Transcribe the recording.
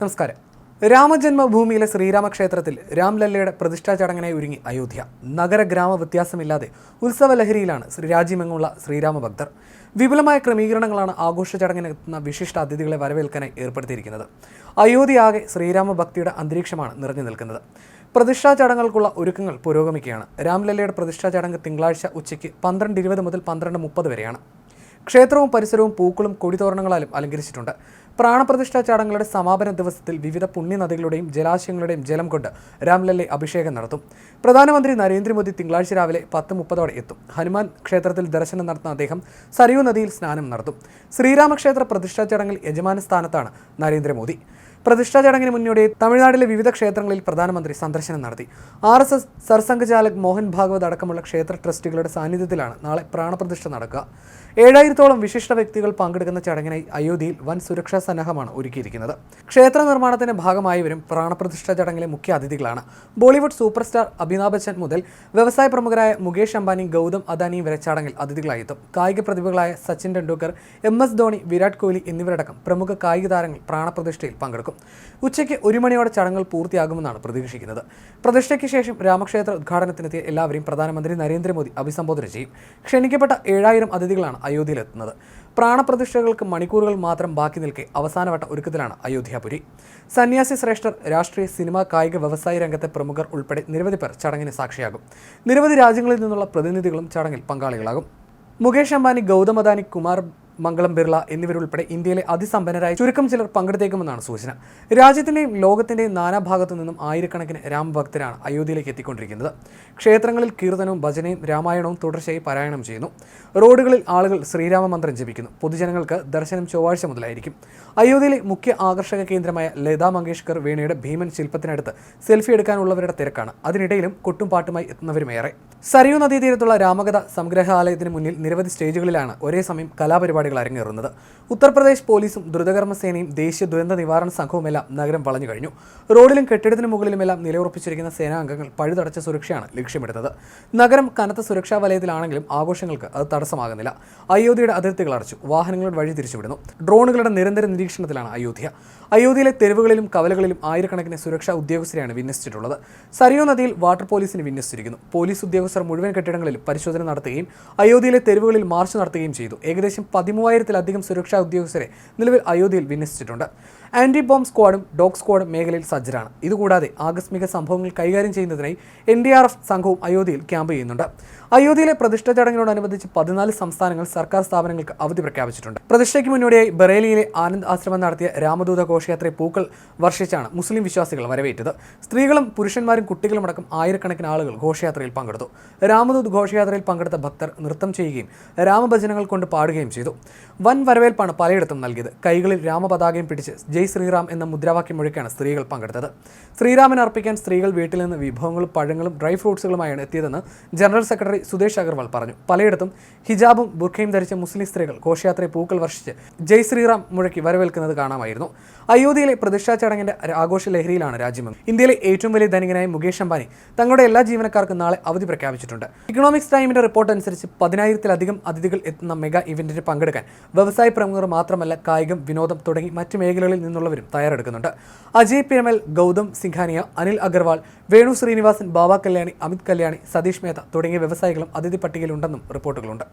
നമസ്കാരം. രാമജന്മഭൂമിയിലെ ശ്രീരാമക്ഷേത്രത്തിൽ രാംലല്ലയുടെ പ്രതിഷ്ഠാ ചടങ്ങിനായി ഒരുങ്ങി അയോധ്യ. നഗര ഗ്രാമ വ്യത്യാസമില്ലാതെ ഉത്സവലഹരിയിലാണ് രാജ്യമെങ്ങുള്ള ശ്രീരാമ ഭക്തർ വിപുലമായ ക്രമീകരണങ്ങളാണ് ആഘോഷ ചടങ്ങിന് എത്തുന്ന വിശിഷ്ട അതിഥികളെ വരവേൽക്കാനായി ഏർപ്പെടുത്തിയിരിക്കുന്നത്. അയോധ്യയാകെ ശ്രീരാമ ഭക്തിയുടെ അന്തരീക്ഷമാണ് നിറഞ്ഞു നിൽക്കുന്നത്. പ്രതിഷ്ഠാ ചടങ്ങുകൾക്കുള്ള ഒരുക്കങ്ങൾ പുരോഗമിക്കുകയാണ്. രാംലല്ലയുടെ പ്രതിഷ്ഠാ ചടങ്ങ് തിങ്കളാഴ്ച ഉച്ചയ്ക്ക് പന്ത്രണ്ട് ഇരുപത് മുതൽ പന്ത്രണ്ട് മുപ്പത് വരെയാണ്. ക്ഷേത്രവും പരിസരവും പൂക്കളും കൊടിതോരണങ്ങളാലും അലങ്കരിച്ചിട്ടുണ്ട്. പ്രാണപ്രതിഷ്ഠാ ചടങ്ങുകളുടെ സമാപന ദിവസത്തിൽ വിവിധ പുണ്യനദികളുടെയും ജലാശയങ്ങളുടെയും ജലം കൊണ്ട് രാംലല്ലെ അഭിഷേകം നടത്തും. പ്രധാനമന്ത്രി നരേന്ദ്രമോദി തിങ്കളാഴ്ച രാവിലെ പത്ത് മുപ്പതോടെ എത്തും. ഹനുമാൻ ക്ഷേത്രത്തിൽ ദർശനം നടത്തുന്ന അദ്ദേഹം സരയൂ നദിയിൽ സ്നാനം നടത്തും. ശ്രീരാമക്ഷേത്ര പ്രതിഷ്ഠാ ചടങ്ങിൽ യജമാന സ്ഥാനത്താണ് നരേന്ദ്രമോദി. പ്രതിഷ്ഠാ ചടങ്ങിന് മുന്നോടി തമിഴ്നാട്ടിലെ വിവിധ ക്ഷേത്രങ്ങളിൽ പ്രധാനമന്ത്രി സന്ദർശനം നടത്തി. ആർ എസ് എസ് സർസംഘചാലക് മോഹൻ ഭാഗവത് അടക്കമുള്ള ക്ഷേത്ര ട്രസ്റ്റുകളുടെ സാന്നിധ്യത്തിലാണ് നാളെ പ്രാണപ്രതിഷ്ഠ നടക്കുക. ഏഴായിരത്തോളം വിശിഷ്ട വ്യക്തികൾ പങ്കെടുക്കുന്ന ചടങ്ങിനായി അയോധ്യയിൽ വൻ സുരക്ഷാ സന്നാഹമാണ് ഒരുക്കിയിരിക്കുന്നത്. ക്ഷേത്ര നിർമ്മാണത്തിന്റെ ഭാഗമായി വരും പ്രാണപ്രതിഷ്ഠ ചടങ്ങിലെ മുഖ്യ അതിഥികളാണ്. Bollywood super star Amitabh Bachchan മുതൽ വ്യവസായ പ്രമുഖരായ മുകേഷ് അംബാനി ഗൗതം അദാനി വരെ ചടങ്ങിൽ അതിഥികളായി എത്തും. കായിക പ്രതിഭകളായ സച്ചിൻ ടെണ്ടുൽക്കർ എം എസ് ധോണി വിരാട് കോഹ്ലി എന്നിവരടക്കം പ്രമുഖ കായിക താരങ്ങൾ പ്രാണപ്രതിഷ്ഠയിൽ പങ്കെടുക്കും. ഉച്ചയ്ക്ക് ഒരു മണിയോടെ ചടങ്ങുകൾ പൂർത്തിയാകുമെന്നാണ് പ്രതീക്ഷിക്കുന്നത്. പ്രതിഷ്ഠയ്ക്ക് ശേഷം രാമക്ഷേത്ര ഉദ്ഘാടനത്തിനെത്തിയ എല്ലാവരെയും പ്രധാനമന്ത്രി നരേന്ദ്രമോദി അഭിസംബോധന ചെയ്യും. ക്ഷണിക്കപ്പെട്ട ഏഴായിരം അതിഥികളാണ് അയോധ്യയിലെത്തുന്നത്. പ്രാണപ്രതിഷ്ഠകൾക്ക് മണിക്കൂറുകൾ മാത്രം ബാക്കി നിൽക്കെ അവസാനവട്ട ഒരുക്കത്തിലാണ് അയോധ്യാപുരി. സന്യാസി ശ്രേഷ്ഠർ രാഷ്ട്രീയ സിനിമ കായിക വ്യവസായ രംഗത്തെ പ്രമുഖർ ഉൾപ്പെടെ നിരവധി പേർ ചടങ്ങിന് സാക്ഷിയാകും. നിരവധി രാജ്യങ്ങളിൽ നിന്നുള്ള പ്രതിനിധികളും ചടങ്ങിൽ പങ്കാളികളാകും. മുകേഷ് അംബാനി ഗൗതം അദാനി കുമാർ മംഗളം ബിർള എന്നിവരുൾപ്പെടെ ഇന്ത്യയിലെ അതിസമ്പന്നരായ ചുരുക്കം ചിലർ പങ്കെടുത്തേക്കുമെന്നാണ് സൂചന. രാജ്യത്തിന്റെയും ലോകത്തിന്റെയും നാനാഭാഗത്തു നിന്നും ആയിരക്കണക്കിന് രാമഭക്തരാണ് അയോധ്യയിലേക്ക് എത്തിക്കൊണ്ടിരിക്കുന്നത്. ക്ഷേത്രങ്ങളിൽ കീർത്തനവും ഭജനയും രാമായണവും തുടർച്ചയായി പാരായണം ചെയ്യുന്നു. റോഡുകളിൽ ആളുകൾ ശ്രീരാമ മന്ത്രം ജപിക്കുന്നു. പൊതുജനങ്ങൾക്ക് ദർശനം ചൊവ്വാഴ്ച മുതലായിരിക്കും. അയോധ്യയിലെ മുഖ്യ ആകർഷക കേന്ദ്രമായ ലതാ മങ്കേഷ്കർ വേണയുടെ ഭീമൻ ശില്പത്തിനടുത്ത് സെൽഫി എടുക്കാനുള്ളവരുടെ തിരക്കാണ്. അതിനിടയിലും കൊട്ടും പാട്ടുമായി എത്തുന്നവരുമേറെ. സരയൂ നദീതീരത്തുള്ള രാമകഥ സംഗ്രഹാലയത്തിന് മുന്നിൽ നിരവധി സ്റ്റേജുകളിലാണ് ഒരേ സമയം കലാപരിപാടികൾ അരങ്ങേറുന്നത്. ഉത്തർപ്രദേശ് പോലീസും ദ്രുതകർമ്മ സേനയും ദേശീയ ദുരന്ത നിവാരണ സംഘവുമെല്ലാം നഗരം വളഞ്ഞു കഴിഞ്ഞു. റോഡിലും കെട്ടിടത്തിന് മുകളിലുമെല്ലാം നിലയുറപ്പിച്ചിരിക്കുന്ന സേനാംഗങ്ങൾ പഴുതടച്ച സുരക്ഷയാണ് ലക്ഷ്യമിടുന്നത്. നഗരം കനത്ത സുരക്ഷാ വലയത്തിലാണെങ്കിലും ആഘോഷങ്ങൾക്ക് അത് തടസ്സമാകുന്നില്ല. അയോധ്യയുടെ അതിർത്തികൾ അടച്ചു. വാഹനങ്ങളുടെ വഴി തിരിച്ചുവിടുന്നു. ഡ്രോണുകളുടെ നിരന്തര നിരീക്ഷണത്തിലാണ് അയോധ്യ. അയോധ്യയിലെ തെരുവുകളിലും കവലകളിലും ആയിരക്കണക്കിന് സുരക്ഷാ ഉദ്യോഗസ്ഥരെയാണ് വിന്യസിച്ചിട്ടുള്ളത്. സരിയോ നദിയിൽ വാട്ടർ പോലീസിന് വിന്യസിച്ചിരിക്കുന്നു. പോലീസ് ഉദ്യോഗസ്ഥർ മുഴുവൻ കെട്ടിടങ്ങളിൽ പരിശോധന നടത്തുകയും അയോധ്യയിലെ തെരുവുകളിൽ മാർച്ച് നടത്തുകയും ചെയ്തു. ഏകദേശം പതിമൂവായിരത്തിലധികം സുരക്ഷാ ഉദ്യോഗസ്ഥരെ നിലവിൽ അയോധ്യയിൽ വിന്യസിച്ചിട്ടുണ്ട്. ആന്റി ബോംബ് സ്ക്വാഡും ഡോഗ് സ്ക്വാഡും മേഖലയിൽ സജ്ജരാണ്. ഇതുകൂടാതെ ആകസ്മിക സംഭവങ്ങൾ കൈകാര്യം ചെയ്യുന്നതിനായി എൻ ഡി ആർ എഫ് സംഘവും അയോധ്യയിൽ ക്യാമ്പ് ചെയ്യുന്നുണ്ട്. അയോധ്യയിലെ പ്രതിഷ്ഠ ചടങ്ങിനോടനുബന്ധിച്ച് പതിനാല് സംസ്ഥാനങ്ങൾ സർക്കാർ സ്ഥാപനങ്ങൾക്ക് അവധി പ്രഖ്യാപിച്ചിട്ടുണ്ട്. പ്രതിഷ്ഠയ്ക്ക് മുന്നോടിയായി ബറേലിയിലെ ആനന്ദ് ആശ്രമം നടത്തിയ രാമദൂത ഘോഷയാത്രയെ പൂക്കൾ വർഷിച്ചാണ് മുസ്ലിം വിശ്വാസികൾ വരവേറ്റത്. സ്ത്രീകളും പുരുഷന്മാരും കുട്ടികളും അടക്കം ആയിരക്കണക്കിന് ആളുകൾ ഘോഷയാത്രയിൽ പങ്കെടുത്തു. രാമദൂത് ഘോഷയാത്രയിൽ പങ്കെടുത്ത ഭക്തർ നൃത്തം ചെയ്യുകയും രാമഭജനങ്ങൾ കൊണ്ട് പാടുകയും ചെയ്തു. വൻ വരവേൽപ്പാണ് പലയിടത്തും നൽകിയത്. കൈകളിൽ രാമപതാകയും പിടിച്ച് ജയ് ശ്രീറാം എന്ന മുദ്രാവാക്യം മുഴക്കാണ് സ്ത്രീകൾ പങ്കെടുത്തത്. ശ്രീരാമൻ അർപ്പിക്കാൻ സ്ത്രീകൾ വീട്ടിൽ നിന്ന് വിഭവങ്ങളും പഴങ്ങളും ഡ്രൈ ഫ്രൂട്ട്സുകളുമായാണ് എത്തിയതെന്ന് ജനറൽ സെക്രട്ടറി സുദേശ് അഗർവാൾ പറഞ്ഞു. പലയിടത്തും ഹിജാബും ബുർഖയും ധരിച്ച മുസ്ലിം സ്ത്രീകൾ ഘോഷയാത്രയെ പൂക്കൾ വർഷിച്ച് ജയ് ശ്രീറാം മുഴക്കി വരവേൽക്കുന്നത് കാണാമായിരുന്നു. അയോധ്യയിലെ പ്രതിഷ്ഠാ ചടങ്ങിന്റെ ആഘോഷ ലഹരിയിലാണ് രാജ്യമെന്ന്. ഇന്ത്യയിലെ ഏറ്റവും വലിയ ധനികനായ മുകേഷ് അംബാനി തങ്ങളുടെ എല്ലാ ജീവനക്കാർക്കും നാളെ അവധി പ്രഖ്യാപിച്ചിട്ടുണ്ട്. ഇക്കണോമിക്സ് ടൈമിന്റെ റിപ്പോർട്ട് അനുസരിച്ച് പതിനായിരത്തിലധികം അതിഥികൾ എത്തുന്ന മെഗാ ഇവന്റിന് പങ്കെടുക്കാൻ വ്യവസായ പ്രമുഖർ മാത്രമല്ല കായികം വിനോദം തുടങ്ങി മറ്റ് മേഖലകളിൽ നിന്നുള്ളവരും തയ്യാറെടുക്കുന്നുണ്ട്. അജയ് പിരമൽ ഗൗതം സിംഘാനിയ അനിൽ അഗർവാൾ വേണു ശ്രീനിവാസൻ ബാബ കല്യാണി അമിത് കല്യാണി സതീഷ് മേത്ത തുടങ്ങിയ വ്യവസായികളും അതിഥി പട്ടികയിലുണ്ടെന്നും റിപ്പോർട്ടുകളുണ്ട്.